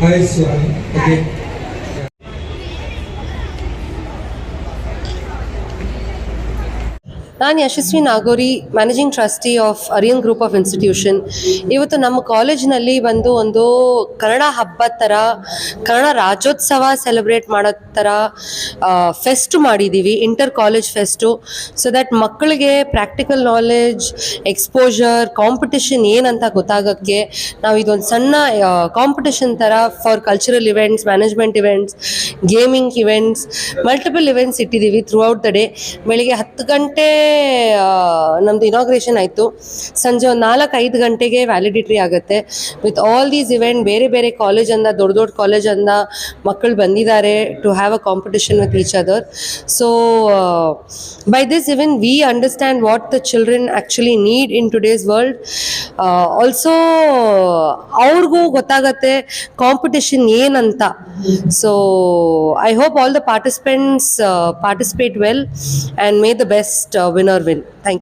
拍一次 ok ನಾನು Yashaswi Nagori managing trustee of Aryan group of institution ಇವತ್ತು ನಮ್ಮ ಕಾಲೇಜ್ನಲ್ಲಿ ಬಂದು ಒಂದು ಕನ್ನಡ ಹಬ್ಬದ ಥರ ಕನ್ನಡ ರಾಜ್ಯೋತ್ಸವ ಸೆಲೆಬ್ರೇಟ್ ಮಾಡೋ ಥರ ಫೆಸ್ಟ್ ಮಾಡಿದ್ದೀವಿ inter college fest so that ಮಕ್ಕಳಿಗೆ ಪ್ರಾಕ್ಟಿಕಲ್ ನಾಲೆಜ್ ಎಕ್ಸ್ಪೋಜರ್ ಕಾಂಪಿಟೇಷನ್ ಏನಂತ ಗೊತ್ತಾಗೋಕ್ಕೆ ನಾವು ಇದೊಂದು ಸಣ್ಣ ಕಾಂಪಿಟೇಷನ್ ಥರ for cultural events management events gaming events multiple events ಇಟ್ಟಿದ್ದೀವಿ ಥ್ರೂ ಔಟ್ ದ ಡೇ ಬೆಳಿಗ್ಗೆ ಹತ್ತು ಗಂಟೆ ನಮ್ಮದು ಇನಾಗ್ರೇಷನ್ ಆಯಿತು. ಸಂಜೆ ಒಂದು ನಾಲ್ಕು ಐದು ಗಂಟೆಗೆ ವ್ಯಾಲಿಡಿಟ್ರಿ ಆಗುತ್ತೆ. ವಿತ್ ಆಲ್ ದೀಸ್ ಇವೆಂಟ್ ಬೇರೆ ಬೇರೆ ಕಾಲೇಜಿಂದ ದೊಡ್ಡ ದೊಡ್ಡ ಕಾಲೇಜಿಂದ ಮಕ್ಕಳು ಬಂದಿದ್ದಾರೆ to have a competition with each other so by this even we understand what the children actually need in today's world also ಅವ್ರಿಗೂ ಗೊತ್ತಾಗತ್ತೆ ಕಾಂಪಿಟೇಷನ್ ಏನಂತ. So I hope all the participants participate well and may the best winner win thank